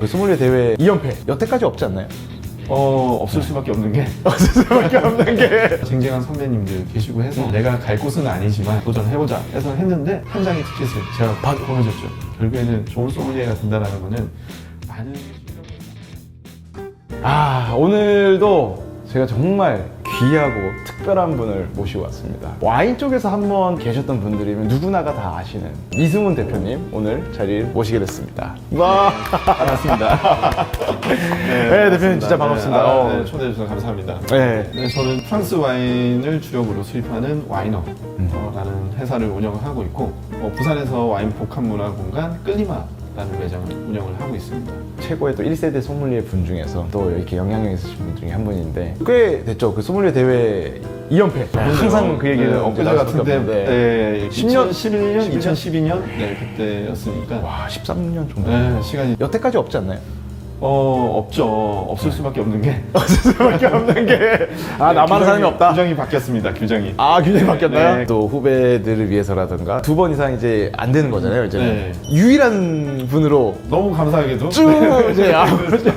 그 소믈리에 대회 2연패 여태까지 없지 않나요? 어 없을 수밖에 없는 게 수밖에 없는 게 쟁쟁한 선배님들 계시고 해서 음. 내가 갈 곳은 아니지만 도전해보자 해서 했는데 한 장의 티켓을 제가 받- 보내줬죠. 결국에는 좋은 소믈리에가 된다는 거는 많은 아 오늘도 제가 정말 귀하고 특별한 분을 모시고 왔습니다 와인 쪽에서 한번 계셨던 분들이면 누구나가 다 아시는 이승훈 대표님 오늘 자리를 모시게 됐습니다 와 반갑습니다. 네, 대표님 진짜 반갑습니다. 네, 아, 어. 네, 초대해 주셔서 감사합니다. 네. 네, 저는 프랑스 와인을 주력으로 수입하는 와이너라는 음. 회사를 운영을 하고 있고 어, 부산에서 와인 복합 문화 공간 끌리마 라는 매장을 운영을 하고 있습니다. 최고의 또 1세대 소믈리에 분 중에서 또 이렇게 영향력 있으신 분 중에 한 분인데 꽤 됐죠. 그 소믈리에 대회 2연패. 항상 그 얘기는 네, 엊그제 엊그제 같은데 네, 10년? 2011년, 11년? 2012년? 네 그때였으니까. 와 13년 정도. 네, 시간이 여태까지 없지 않나요? 어 없죠 없을 수밖에 없는 게 없을 수밖에 없는 게 아 나만 규정이- 사람이 없다 규정이 바뀌었습니다 규정이 아 규정이 바뀌었나요? 네. 또 후배들을 위해서라든가 두 번 이상 이제 안 되는 거잖아요 이제는 네. 유일한 분으로 너무 감사하게도 쭉 이제 아웃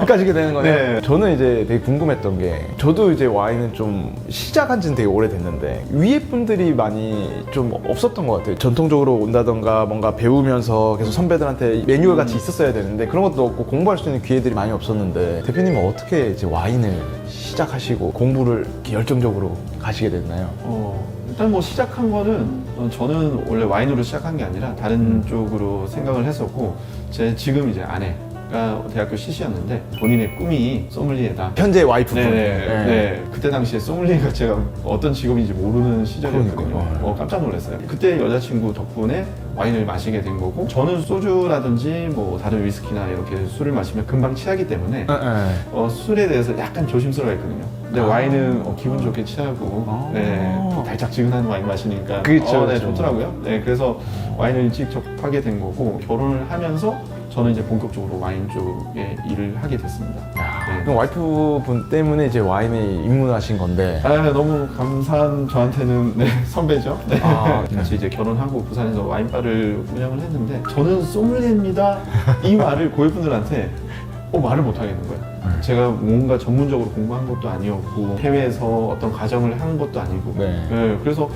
가시게 되는 거네요. 네. 저는 이제 되게 궁금했던 게 저도 이제 와인은 좀 시작한 지는 되게 오래됐는데 위에 분들이 많이 좀 없었던 것 같아요. 전통적으로 온다던가 뭔가 배우면서 계속 선배들한테 매뉴얼 같이 있었어야 되는데 그런 것도 없고 공부할 수 있는 기회들이 많이 없었는데 대표님은 어떻게 이제 와인을 시작하시고 공부를 이렇게 열정적으로 가시게 됐나요? 어, 일단 뭐 시작한 거는 어, 저는 원래 와인으로 시작한 게 아니라 다른 음. 쪽으로 생각을 했었고 제 지금 이제 아내 가 대학교 CC였는데 본인의 꿈이 소믈리에다. 현재 와이프 분. 네, 네, 네. 그때 당시에 소믈리에가 제가 어떤 직업인지 모르는 시절이었거든요. 그러니까요. 어, 깜짝 놀랐어요. 그때 여자친구 덕분에 와인을 마시게 된 거고 저는 소주라든지 뭐 다른 위스키나 이렇게 술을 마시면 금방 취하기 때문에 네, 네. 어, 술에 대해서 약간 조심스러워했거든요. 근데 아. 와인은 어, 기분 좋게 취하고 아. 네, 또 달짝지근한 와인 마시니까 그쵸, 어, 네, 그쵸. 좋더라고요. 네, 그래서 와인을 일찍 접하게 된 거고 결혼을 하면서 저는 이제 본격적으로 와인 쪽에 일을 하게 됐습니다. 야, 네. 그럼 와이프분 때문에 이제 와인에 입문하신 건데 아, 너무 감사한 저한테는 네, 선배죠. 네. 아, 같이 이제 결혼하고 부산에서 와인바를 운영을 했는데 저는 소믈리에입니다. 이 말을 고객분들한테 어, 말을 못 하겠는 거예요. 네. 제가 뭔가 전문적으로 공부한 것도 아니었고 해외에서 어떤 과정을 한 것도 아니고 네. 네, 그래서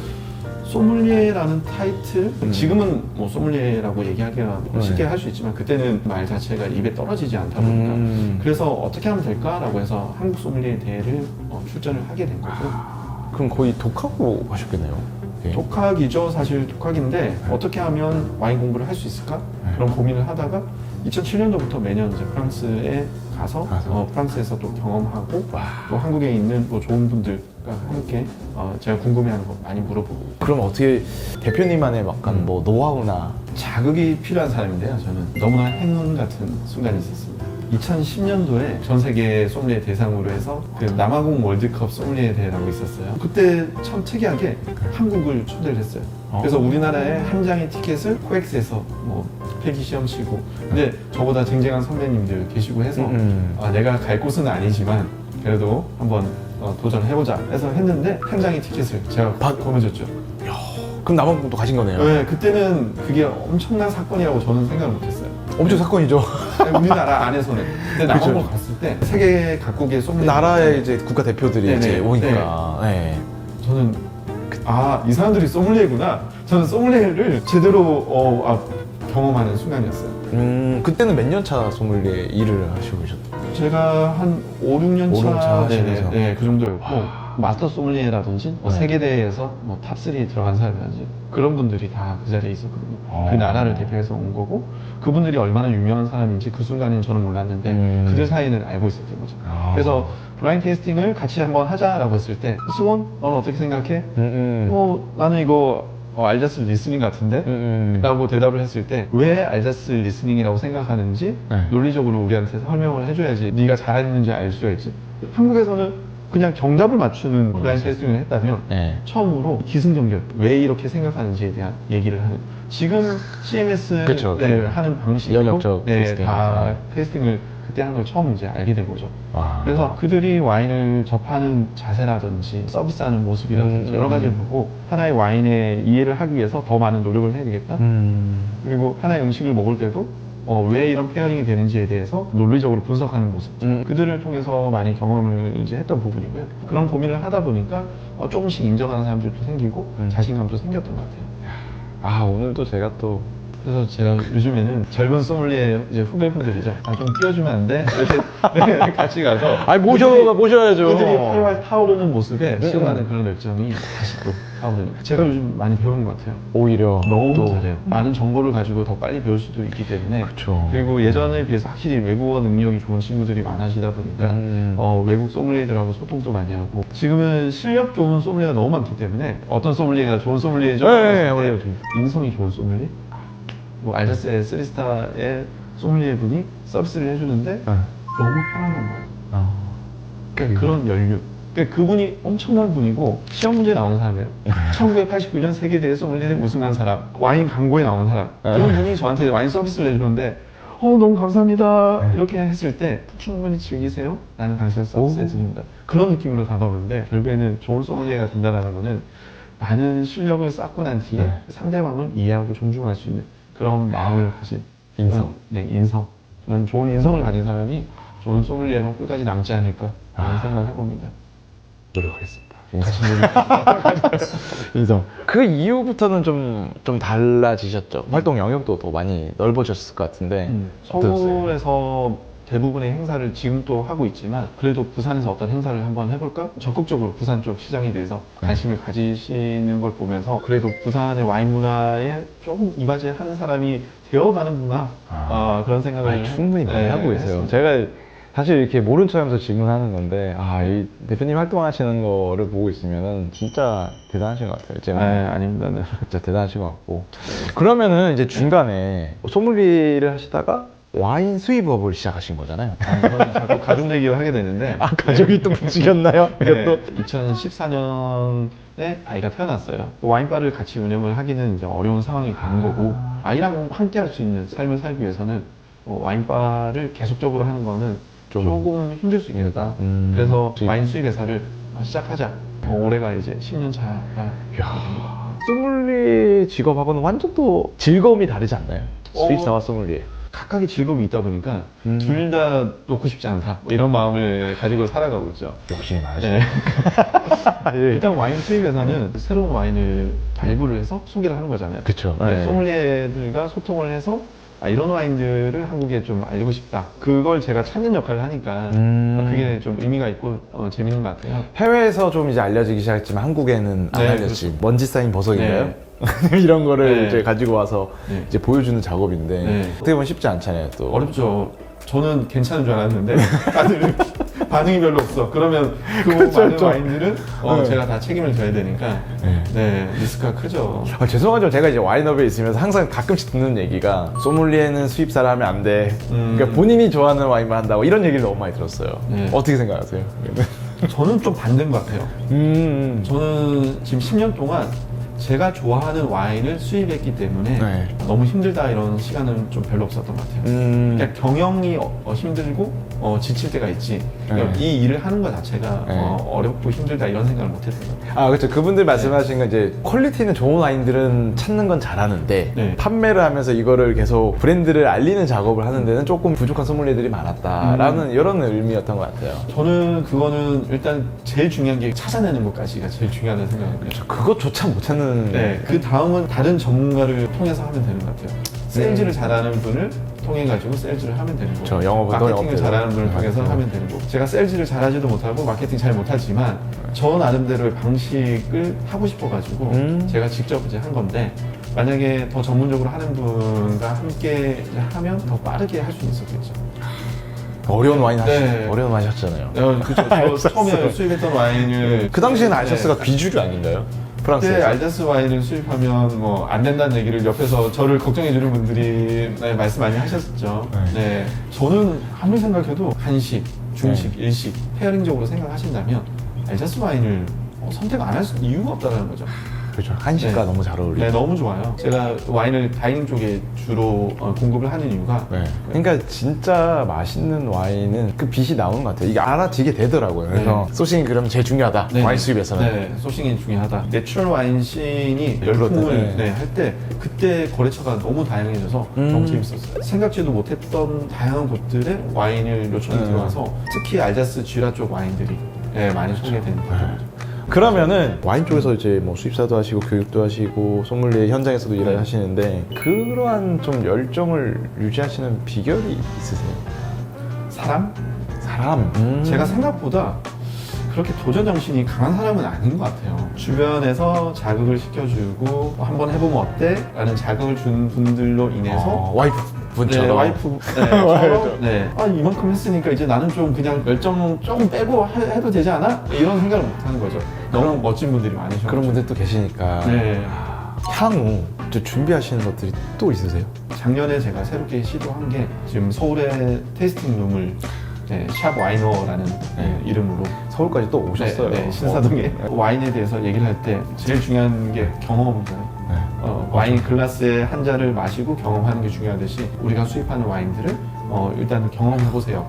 소믈리에라는 타이틀 음. 지금은 뭐 소믈리에라고 얘기하기가 네. 쉽게 할 수 있지만 그때는 말 자체가 입에 떨어지지 않다 보니까 음. 그래서 어떻게 하면 될까라고 해서 한국 소믈리에 대회를 어, 출전을 하게 된 거고 그럼 거의 독학으로 하셨겠네요. 예. 독학이죠 사실 독학인데 어떻게 하면 와인 공부를 할 수 있을까 네. 그런 고민을 하다가 2007년도부터 매년 이제 프랑스에 가서, 가서. 어, 프랑스에서 또 경험하고 와. 또 한국에 있는 뭐 좋은 분들과 함께 어, 제가 궁금해하는 거 많이 물어보고 그럼 어떻게 대표님만의 약간 음. 뭐 노하우나 자극이 필요한 사람인데요. 저는 너무나 행운 같은 순간이 있었습니다. 2010년도에 전 세계 소믈리에 대상으로 해서 그 남아공 월드컵 소믈리에 대회라고 있었어요. 그때 참 특이하게 한국을 초대를 했어요. 그래서 어. 우리나라에 한 장의 티켓을 코엑스에서 뭐 필기 시험 치고 근데 저보다 쟁쟁한 선배님들 계시고 해서 음. 아, 내가 갈 곳은 아니지만 그래도 한번 어, 도전해보자 해서 했는데 한 장의 티켓을 제가 받- 보내줬죠. 그럼 남아공도 가신 거네요. 네, 그때는 그게 엄청난 사건이라고 저는 생각을 못했어요. 엄청 사건이죠. 우리나라 안에서는. 근데 그쵸. 남아공 갔을 때 세계 각국의 소믈리에 나라의 이제 국가 대표들이 네네. 이제 오니까. 네. 저는 아 이 사람들이 소믈리에구나. 저는 소믈리에를 제대로 어, 아, 경험하는 순간이었어요. 음 그때는 몇 년 차 소믈리에 일을 하시고 계셨나요? 제가 한 5, 6년 오, 차, 육차 네네, 하시면서. 네, 그 정도였고 마스터 소믈리에라든지 뭐 네. 세계대회에서 뭐 탑3에 들어간 사람이라든지 그런 분들이 다 그 자리에 있었거든요. 어. 그 나라를 대표해서 온 거고 그분들이 얼마나 유명한 사람인지 그 순간에는 저는 몰랐는데 음. 그들 사이는 알고 있었던 거죠. 아. 그래서 블라인 테이스팅을 같이 한번 하자라고 했을 때 수원, 넌 어떻게 생각해? 음, 음. 뭐 나는 이거 어, 알자스 리스닝 같은데? 음, 음. 라고 대답을 했을 때 왜 알자스 리스닝이라고 생각하는지 네. 논리적으로 우리한테 설명을 해줘야지 네가 잘했는지 알 수가 있지 한국에서는 그냥 정답을 맞추는 블라인드 테스팅을 했다면 네. 처음으로 기승전결 왜 이렇게 생각하는지에 대한 얘기를 하는 지금 CMS 그쵸. 네, 하는 방식으로 연역적 네, 테스팅. 다 네. 테스팅을 그때 하는 걸 처음 이제 알게 된 거죠 와. 그래서 그들이 와인을 접하는 자세라든지 서비스하는 모습이라든지 음, 여러 가지를 음. 보고 하나의 와인의 이해를 하기 위해서 더 많은 노력을 해야 되겠다. 음. 그리고 하나의 음식을 먹을 때도 어, 왜 이런 페어링이 되는지에 대해서 논리적으로 분석하는 모습 음. 그들을 통해서 많이 경험을 이제 했던 부분이고요. 그런 고민을 하다 보니까 어, 조금씩 인정하는 사람들도 생기고 음. 자신감도 생겼던 것 같아요. 아 오늘도 제가 또 그래서 제가 요즘에는 젊은 소믈리에 이제 후배분들이죠. 아, 좀 끼워주면 안 돼? 이렇게 네, 같이 가서 아니 모셔 모셔야죠. 그들이 활활 타오르는 모습에 네. 시원하는 그런 열정이 다시 또 타오르는 제가 요즘 많이 배우는 것 같아요. 오히려 너무 또 잘해요. 많은 정보를 가지고 더 빨리 배울 수도 있기 때문에 그쵸. 그리고 예전에 비해서 확실히 외국어 능력이 좋은 친구들이 많아지다 보니까 음. 어, 외국 소믈리에들하고 소통도 많이 하고 지금은 실력 좋은 소믈리에가 너무 많기 때문에 어떤 소믈리에가 좋은 소믈리에죠? 네, 네, 네, 맞아요. 인성이 좋은 소믈리에? 뭐 알자스의 쓰리스타의 소믈리에 분이 서비스를 해주는데 네. 너무 편안한 거예요. 아. 그러니까 그런 연륜. 그러니까 그분이 엄청난 분이고 시험 문제 나온 사람이에요. 1989년 세계대회 소믈리에 우승한 사람, 와인 광고에 나온 사람. 그런 분이 저한테 와인 서비스를 해주는데 어 너무 감사합니다 이렇게 했을 때 충분히 즐기세요 라는 단순 서비스 오. 해드립니다 그런 느낌으로 다가오는데 결국에는 좋은 소믈리에가 된다는 거는 많은 실력을 쌓고 난 뒤에 네. 상대방을 이해하고 존중할 수 있는 그런 마음을 가진 인성. 그런, 네 인성 저는 좋은 인성을 가진 사람이 좋은 소믈리에로 끝까지 남지 않을까 라는 아. 생각을 해봅니다 노력하겠습니다. 인성. 그 이후부터는 좀, 좀 달라지셨죠. 활동 영역도 더 많이 넓어졌을 것 같은데. 음, 어떠셨어요? 서울에서 대부분의 행사를 지금 또 하고 있지만 그래도 부산에서 어떤 행사를 한번 해볼까? 적극적으로 부산 쪽 시장에 대해서 네. 관심을 가지시는 걸 보면서 그래도 부산의 와인 문화에 조금 이바지하는 사람이 되어가는구나 아. 아, 그런 생각을 아니, 충분히 많이 네, 하고 계세요. 했습니다. 제가 사실 이렇게 모른 척하면서 질문하는 건데, 아, 이 대표님 활동하시는 거를 보고 있으면은 진짜 대단하신 것 같아요. 제가 네, 아닙니다. 네. 진짜 대단하신 것 같고. 그러면은 이제 중간에 소믈리를 하시다가 와인 수입업을 시작하신 거잖아요. 아, 자꾸 가족 얘기를 하게 되는데 아, 가족이 또 붙이셨나요? 네, 이것도? 2014년에 아이가 태어났어요. 와인바를 같이 운영을 하기는 이제 어려운 상황이 되는 거고 아이랑 함께 할 수 있는 삶을 살기 위해서는 어, 와인바를 계속적으로 하는 거는 좀- 조금 힘들 수 있겠다. 음, 그래서 수입. 와인 수입 회사를 시작하자. 어, 올해가 이제 10년 차가 이야, 소믈리에 직업하고는 완전 또 즐거움이 다르지 않나요? 어. 수입사와 소믈리에. 각각의 즐거움이 있다 보니까 음. 둘 다 놓고 싶지 않다. 뭐 이런 마음을 가지고 살아가고 있죠. 욕심이 많으시네. 네. 예. 일단 와인 수입에서는 새로운 와인을 발굴을 해서 소개를 하는 거잖아요. 네, 네. 소믈리에들과 소통을 해서 아, 이런 와인들을 한국에 좀 알리고 싶다. 그걸 제가 찾는 역할을 하니까 음. 그게 좀 의미가 있고 어, 재밌는 것 같아요. 해외에서 좀 이제 알려지기 시작했지만 한국에는 안 네, 알려지. 먼지 쌓인 버섯인가요? 네. 이런 거를 네. 이제 가지고 와서 네. 이제 보여주는 작업인데 네. 어떻게 보면 쉽지 않잖아요. 또 어렵죠. 저는 괜찮은 줄 알았는데 다들 반응이 별로 없어. 그러면 그 많은 그렇죠. 와인들은 어, 네. 제가 다 책임을 져야 되니까 네. 네 리스크가 크죠. 아, 죄송하지만 제가 이제 와인업에 있으면서 항상 가끔씩 듣는 얘기가 소믈리에는 수입사를 하면 안 돼. 음. 그러니까 본인이 좋아하는 와인만 한다고 이런 얘기를 너무 많이 들었어요. 네. 어떻게 생각하세요? 저는 좀 반대인 것 같아요. 음. 저는 지금 10년 동안 제가 좋아하는 와인을 수입했기 때문에 네. 너무 힘들다 이런 시간은 좀 별로 없었던 것 같아요. 음. 그러니까 경영이 어, 어, 힘들고 어, 지칠 때가 있지. 그러니까 네. 이 일을 하는 것 자체가 네. 어, 렵고 힘들다 이런 생각을 못 했던 것 같아요. 아, 그렇죠. 그분들 말씀하신 건 이제 퀄리티는 좋은 와인들은 찾는 건 잘하는데 네. 판매를 하면서 이거를 계속 브랜드를 알리는 작업을 하는 데는 조금 부족한 소믈리에들이 많았다라는 이런 의미였던 것 같아요. 저는 그거는 일단 제일 중요한 게 찾아내는 것까지가 제일 중요하다고 생각합니다. 그것조차 못 찾는 네, 그 다음은 다른 전문가를 통해서 하면 되는 것 같아요. 세일즈를 잘하는 분을 통해 가지고 세일즈를 하면 되는 거고, 저 영업은 또 마케팅을 영업대로. 잘하는 분을 통해서 네. 하면 되는 거고. 제가 세일즈를 잘하지도 못하고 마케팅 잘 못하지만 저 나름대로의 방식을 하고 싶어 가지고 음. 제가 직접 이제 한 건데 만약에 더 전문적으로 하는 분과 함께 이제 하면 더 빠르게 할 수 있었겠죠. 어려운 와인 하시 네. 어려운 와인 하셨잖아요. 어, 그쵸. 저. 처음에 수입했던 와인을 그 당시에는 네. 알샤스가 비주류 아닌가요? 그때 프랑스에서. 알자스 와인을 수입하면 뭐 안 된다는 얘기를 옆에서 저를 걱정해 주는 분들이 네, 말씀 많이 하셨었죠. 네. 네. 저는 아무리 생각해도 한식, 중식, 네. 일식 페어링적으로 생각하신다면 알자스 와인을 어, 선택 안할수 이유가 없다는 거죠. 그렇죠. 한식과 네. 너무 잘 어울리죠. 네, 너무 좋아요. 제가 와인을 다이닝 쪽에 주로 어, 공급을 하는 이유가 네. 그러니까 진짜 맛있는 와인은 그 빛이 나오는 것 같아요. 이게 알아지게 되더라고요. 그래서 소싱이 그러면 제일 중요하다. 네. 와인 수입에서는. 네, 소싱이 중요하다. 내추럴 와인 씬이 열풍을 네. 네, 할때 그때 거래처가 너무 다양해져서 음. 너무 재밌었어요. 생각지도 못했던 다양한 곳들에 와인을 요청이 네. 들어와서 특히 알자스 쥐라 쪽 와인들이 네, 많이 소개되는 거죠. 그러면은 와인 쪽에서 이제 뭐 수입사도 하시고 교육도 하시고 소믈리에 현장에서도 일을 네. 하시는데 그러한 좀 열정을 유지하시는 비결이 있으세요? 사람? 사람. 음. 제가 생각보다 그렇게 도전 정신이 강한 사람은 아닌 것 같아요. 주변에서 자극을 시켜주고 한번 해보면 어때? 라는 자극을 주는 분들로 인해서 어, 와이프 분처럼. 네, 와이프 네, 네. 아 이만큼 했으니까 이제 나는 좀 그냥 열정 조금 빼고 하- 해도 되지 않아? 이런 생각을 못 하는 거죠. 너무 멋진 분들이 많으셔. 그런 분들 또 계시니까. 네. 향후 저 준비하시는 것들이 또 있으세요? 작년에 제가 새롭게 시도한 게 지금 서울에 테이스팅 룸을 네, 샵 와이너라는 네, 이름으로 서울까지 또 오셨어요. 네, 네, 신사동에 어. 와인에 대해서 얘기를 할 때 제일 중요한 게 경험이잖아요. 네. 어, 와인 글라스에 한 잔을 마시고 경험하는 게 중요하듯이 우리가 수입하는 와인들을 어, 일단 경험해 보세요.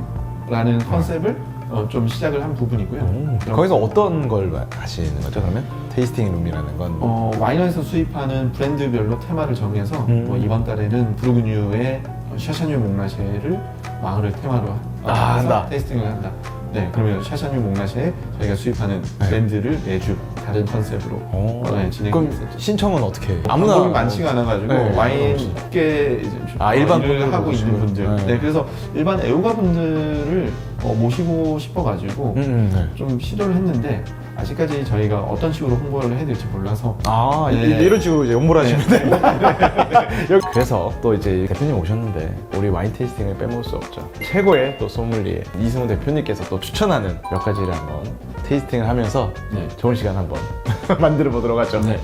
라는 컨셉을 어, 좀 시작을 한 부분이고요. 음, 그럼- 거기서 어떤 걸 하시는 거죠 그러면? 테이스팅 룸이라는 건 어, 와인에서 수입하는 브랜드별로 테마를 정해서 음. 뭐 이번 달에는 브루그뉴의 샤샤뉴 몽라쉐를 마을을 테마로 아, 한다. 테이스팅을 한다. 네, 그러면 샤샤뉴 몽라쉐에 저희가 수입하는 네. 브랜드를 매주 다른 컨셉으로 어, 네, 진행이 그럼. 신청은 어떻게 해요? 방법이 많지가 않아가지고 네, 와인 없이. 업계 이제 좀 아, 일반 일을 분들도 하고 있는. 분들. 네. 네. 그래서 일반 애호가 분들을 어, 모시고 싶어가지고 음, 음, 네. 좀 시도를 했는데 아직까지 저희가 어떤 식으로 홍보를 해야 될지 몰라서 아 네. 이- 이런 식으로 이제 홍보를 하시는데 그래서 또 이제 대표님 오셨는데 우리 와인 테이스팅을 빼먹을 수 없죠 최고의 또 소믈리에 이승훈 대표님께서 또 추천하는 몇 가지를 한번 테이스팅을 하면서 네. 좋은 시간 한번 만들어 보도록 하죠 네.